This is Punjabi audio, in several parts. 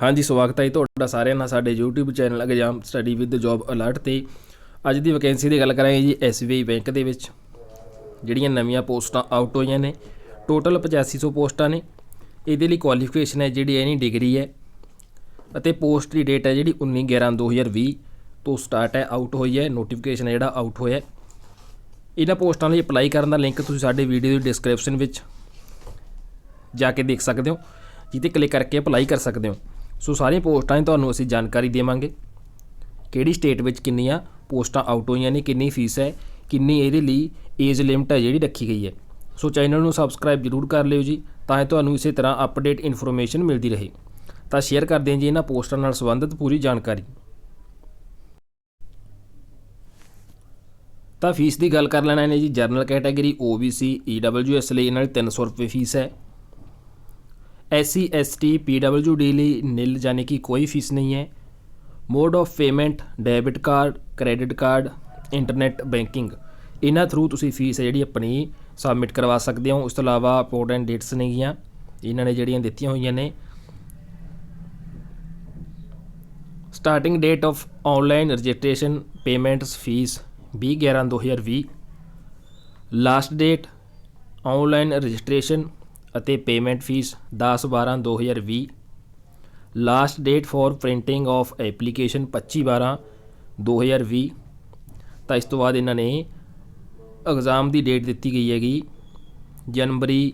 ਹਾਂਜੀ, ਸਵਾਗਤ ਹੈ ਜੀ ਤੁਹਾਡਾ ਸਾਰਿਆਂ ਦਾ ਸਾਡੇ YouTube channel exam study with job alert ਤੇ। ਅੱਜ ਦੀ ਵੈਕੈਂਸੀ ਦੀ ਗੱਲ ਕਰਾਂਗੇ ਜੀ SBI ਬੈਂਕ ਦੇ ਵਿੱਚ, ਜਿਹੜੀਆਂ ਨਵੀਆਂ ਪੋਸਟਾਂ ਆਊਟ ਹੋਈਆਂ ਨੇ। ਟੋਟਲ 8500 ਪੋਸਟਾਂ ਨੇ। ਇਹਦੇ ਲਈ ਕੁਆਲੀਫਿਕੇਸ਼ਨ ਹੈ ਜਿਹੜੀ ਐਨੀ ਡਿਗਰੀ ਹੈ। ਅਤੇ ਪੋਸਟ ਦੀ ਡੇਟ ਹੈ ਜਿਹੜੀ 19 11 2020 ਤੋਂ ਸਟਾਰਟ ਹੈ ਆਊਟ ਹੋਈ ਹੈ। ਨੋਟੀਫਿਕੇਸ਼ਨ ਹੈ ਜਿਹੜਾ ਆਊਟ ਹੋਇਆ ਇਹਨਾਂ ਪੋਸਟਾਂ ਲਈ ਅਪਲਾਈ ਕਰਨ ਦਾ ਲਿੰਕ ਤੁਸੀਂ ਸਾਡੇ ਵੀਡੀਓ ਦੀ ਡਿਸਕ੍ਰਿਪਸ਼ਨ ਵਿੱਚ ਜਾ ਕੇ ਦੇਖ ਸਕਦੇ ਹੋ ਜਿੱਤੇ ਕਲਿੱਕ ਕਰਕੇ ਅਪਲਾਈ ਕਰ ਸਕਦੇ ਹੋ। ਸੋ ਸਾਰੀਆਂ ਪੋਸਟਾਂ ਦੀ ਤੁਹਾਨੂੰ ਅਸੀਂ ਜਾਣਕਾਰੀ ਦੇਵਾਂਗੇ। ਕਿਹੜੀ ਸਟੇਟ ਵਿੱਚ ਕਿੰਨੀਆਂ ਪੋਸਟਾਂ ਆਊਟ ਹੋਈਆਂ ਨੇ, ਕਿੰਨੀ ਫੀਸ ਹੈ, ਕਿੰਨੀ ਇਹਦੇ ਲਈ ਏਜ ਲਿਮਟ ਹੈ ਜਿਹੜੀ ਰੱਖੀ ਗਈ ਹੈ। ਸੋ ਚੈਨਲ ਨੂੰ ਸਬਸਕ੍ਰਾਈਬ ਜ਼ਰੂਰ ਕਰ ਲਿਓ ਜੀ, ਤਾਂ ਤੁਹਾਨੂੰ ਇਸੇ ਤਰ੍ਹਾਂ ਅਪਡੇਟ ਇਨਫੋਰਮੇਸ਼ਨ ਮਿਲਦੀ ਰਹੇ। ਤਾਂ ਸ਼ੇਅਰ ਕਰਦੇ ਹਾਂ ਜੀ ਇਹਨਾਂ ਪੋਸਟਾਂ ਨਾਲ ਸੰਬੰਧਿਤ ਪੂਰੀ ਜਾਣਕਾਰੀ। ਤਾਂ ਫੀਸ ਦੀ ਗੱਲ ਕਰ ਲੈਣਾ ਨੇ ਜੀ ਜਨਰਲ ਕੈਟਾਗਰੀ OBC EWS ਲਈ ਇਹਨਾਂ ਦੀ 300 ਰੁਪਏ ਫੀਸ ਹੈ। ਐਸਸੀ, ਐਸਟੀ ਪੀਡਬਲਯੂਡੀ ਲਈ ਨਿਲ ਯਾਨੀ ਕਿ ਕੋਈ ਫੀਸ ਨਹੀਂ ਹੈ। Mode of payment, debit card, credit card, internet banking. ਇਹਨਾਂ ਥਰੂ ਤੁਸੀਂ ਫੀਸ ਹੈ ਜਿਹੜੀ ਆਪਣੀ ਸਬਮਿਟ ਕਰਵਾ ਸਕਦੇ ਹੋ। ਉਸ ਤੋਂ ਇਲਾਵਾ ਇੰਪੋਰਟੈਂਟ ਡੇਟਸ ਨੇਗੀਆਂ ਇਹਨਾਂ ਨੇ ਜਿਹੜੀਆਂ ਦਿੱਤੀਆਂ ਹੋਈਆਂ ਨੇ। Starting date of online registration, payments, fees 20 11 2020 last date online registration ਅਤੇ payment fees 10 12 2020 last date for printing of application 25 12 2020 ਤਾਂ ਇਸ ਤੋਂ ਬਾਅਦ ਇਹਨਾਂ ਨੇ ਐਗਜ਼ਾਮ ਦੀ ਡੇਟ ਦਿੱਤੀ ਗਈ ਹੈਗੀ ਜਨਵਰੀ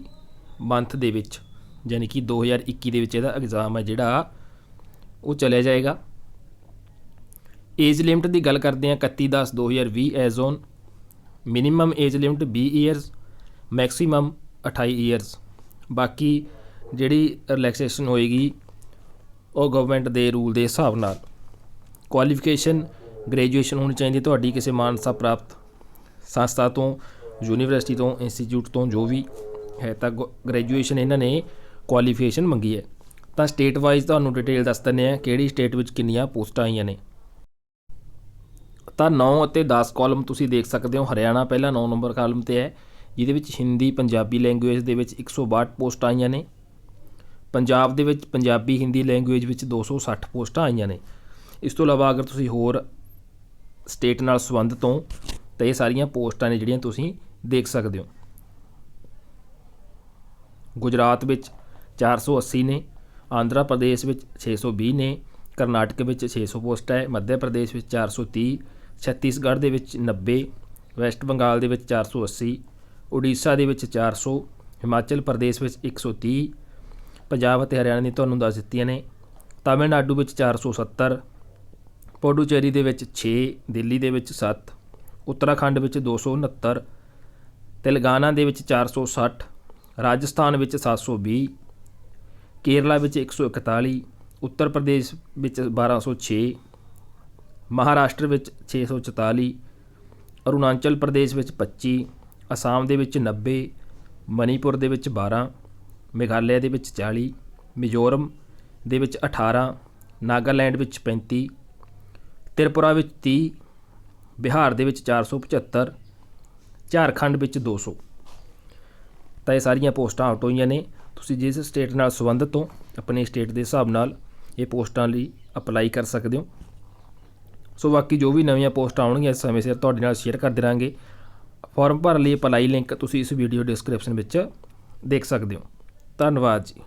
ਮੰਥ ਦੇ ਵਿੱਚ ਯਾਨੀ ਕਿ 2021 ਦੇ ਵਿੱਚ ਇਹਦਾ ਐਗਜ਼ਾਮ ਹੈ ਜਿਹੜਾ, ਉਹ ਚਲਿਆ ਜਾਏਗਾ। ਏਜ ਲਿਮਟ ਦੀ ਗੱਲ ਕਰਦੇ ਹਾਂ 31 10 2020 as on minimum age limit 20 years maximum 28 years ਬਾਕੀ ਜਿਹੜੀ ਰਿਲੈਕਸੇਸ਼ਨ ਹੋਏਗੀ, ਉਹ ਗਵਰਨਮੈਂਟ ਦੇ ਰੂਲ ਦੇ ਹਿਸਾਬ ਨਾਲ। ਕੁਆਲੀਫਿਕੇਸ਼ਨ ਗ੍ਰੈਜੂਏਸ਼ਨ ਹੋਣੀ ਚਾਹੀਦੀ ਤੁਹਾਡੀ ਕਿਸੇ ਮਾਨਸਾ ਪ੍ਰਾਪਤ ਸੰਸਥਾ ਤੋਂ ਯੂਨੀਵਰਸਿਟੀ ਤੋਂ ਇੰਸਟੀਚਿਊਟ ਤੋਂ, ਜੋ ਵੀ ਹੈ ਤਾਂ ਗ੍ਰੈਜੂਏਸ਼ਨ ਇਹਨਾਂ ਨੇ ਕੁਆਲੀਫਿਕੇਸ਼ਨ ਮੰਗੀ ਹੈ। ਤਾਂ ਸਟੇਟ ਵਾਈਜ਼ ਤੁਹਾਨੂੰ ਡਿਟੇਲ ਦੱਸ ਦਿੰਦੇ ਆ ਕਿਹੜੀ ਸਟੇਟ ਵਿੱਚ ਕਿੰਨੀਆਂ ਪੋਸਟਾਂ ਆਈਆਂ ਨੇ। ਤਾਂ 9 ਅਤੇ 10 ਕਾਲਮ ਤੁਸੀਂ ਦੇਖ ਸਕਦੇ ਹੋ, ਹਰਿਆਣਾ ਪਹਿਲਾ 9 ਨੰਬਰ ਕਾਲਮ ਤੇ ਹੈ। ਜਿਹਦੇ ਵਿੱਚ ਹਿੰਦੀ, ਪੰਜਾਬੀ ਲੈਂਗੁਏਜ ਦੇ ਵਿੱਚ 162 ਪੋਸਟਾਂ ਆਈਆਂ ਨੇ। ਪੰਜਾਬ ਦੇ ਵਿੱਚ ਪੰਜਾਬੀ, ਹਿੰਦੀ ਲੈਂਗੁਏਜ ਵਿੱਚ 260 ਪੋਸਟਾਂ ਆਈਆਂ ਨੇ। ਇਸ ਤੋਂ ਇਲਾਵਾ ਅਗਰ ਤੁਸੀਂ ਹੋਰ ਸਟੇਟ ਨਾਲ ਸੰਬੰਧਿਤ ਹੋ, ਤਾਂ ਇਹ ਸਾਰੀਆਂ ਪੋਸਟਾਂ ਨੇ ਜਿਹੜੀਆਂ ਤੁਸੀਂ ਦੇਖ ਸਕਦੇ ਹੋ। ਗੁਜਰਾਤ ਵਿੱਚ 480 ਨੇ, ਆਂਧਰਾ ਪ੍ਰਦੇਸ਼ ਵਿੱਚ 620 ਨੇ, ਕਰਨਾਟਕ ਵਿੱਚ 600 ਪੋਸਟ ਹੈ, ਮੱਧ ਪ੍ਰਦੇਸ਼ ਵਿੱਚ 430 ਛੱਤੀਸਗੜ੍ਹ ਦੇ ਵਿੱਚ 90 ਵੈਸਟ ਬੰਗਾਲ ਦੇ ਵਿੱਚ 480 ਉੜੀਸਾ ਦੇ ਵਿੱਚ 400 ਹਿਮਾਚਲ ਪ੍ਰਦੇਸ਼ ਵਿੱਚ 130 ਪੰਜਾਬ ਅਤੇ ਹਰਿਆਣਾ ਦੀ ਤੁਹਾਨੂੰ ਦੱਸ ਦਿੱਤੀਆਂ ਨੇ। ਤਾਮਿਲਨਾਡੂ ਵਿੱਚ 470 ਪੋਡੂਚੇਰੀ ਦੇ ਵਿੱਚ 6 ਦਿੱਲੀ ਦੇ ਵਿੱਚ 7 ਉੱਤਰਾਖੰਡ ਵਿੱਚ 269 ਤੇਲੰਗਾਨਾ ਦੇ ਵਿੱਚ 460 ਰਾਜਸਥਾਨ ਵਿੱਚ 720 ਕੇਰਲਾ ਵਿੱਚ 141 ਉੱਤਰ ਪ੍ਰਦੇਸ਼ ਵਿੱਚ 1206 ਮਹਾਰਾਸ਼ਟਰ ਵਿੱਚ 644 ਅਰੁਣਾਚਲ ਪ੍ਰਦੇਸ਼ ਵਿੱਚ 25 ਅਸਾਮ ਦੇ ਵਿੱਚ 90 ਮਨੀਪੁਰ ਦੇ ਵਿੱਚ 12 ਮੇਘਾਲਿਆ ਦੇ ਵਿੱਚ 40 ਮਿਜ਼ੋਰਮ ਦੇ ਵਿੱਚ 18 ਨਾਗਾਲੈਂਡ ਵਿੱਚ 35 ਤ੍ਰਿਪੁਰਾ ਵਿੱਚ 30 ਬਿਹਾਰ ਦੇ ਵਿੱਚ 475 ਝਾਰਖੰਡ ਵਿੱਚ 200 ਤਾਂ ਇਹ ਸਾਰੀਆਂ ਪੋਸਟਾਂ ਆਊਟ ਹੋਈਆਂ ਨੇ। ਤੁਸੀਂ ਜਿਸ ਸਟੇਟ ਨਾਲ ਸੰਬੰਧਿਤ ਹੋ, ਆਪਣੀ ਸਟੇਟ ਦੇ ਹਿਸਾਬ ਨਾਲ ਇਹ ਪੋਸਟਾਂ ਲਈ ਅਪਲਾਈ ਕਰ ਸਕਦੇ ਹੋ। ਸੋ ਬਾਕੀ ਜੋ ਵੀ ਨਵੀਆਂ ਪੋਸਟਾਂ ਆਉਣਗੀਆਂ ਸਮੇਂ ਸਿਰ ਤੁਹਾਡੇ ਨਾਲ ਸ਼ੇਅਰ ਕਰਦੇ ਰਹਾਂਗੇ। ਫਾਰਮ ਭਰਨ ਲਈ ਅਪਲਾਈ ਲਿੰਕ ਤੁਸੀਂ ਇਸ ਵੀਡੀਓ ਡਿਸਕ੍ਰਿਪਸ਼ਨ ਵਿੱਚ ਦੇਖ ਸਕਦੇ ਹੋ। ਧੰਨਵਾਦ ਜੀ।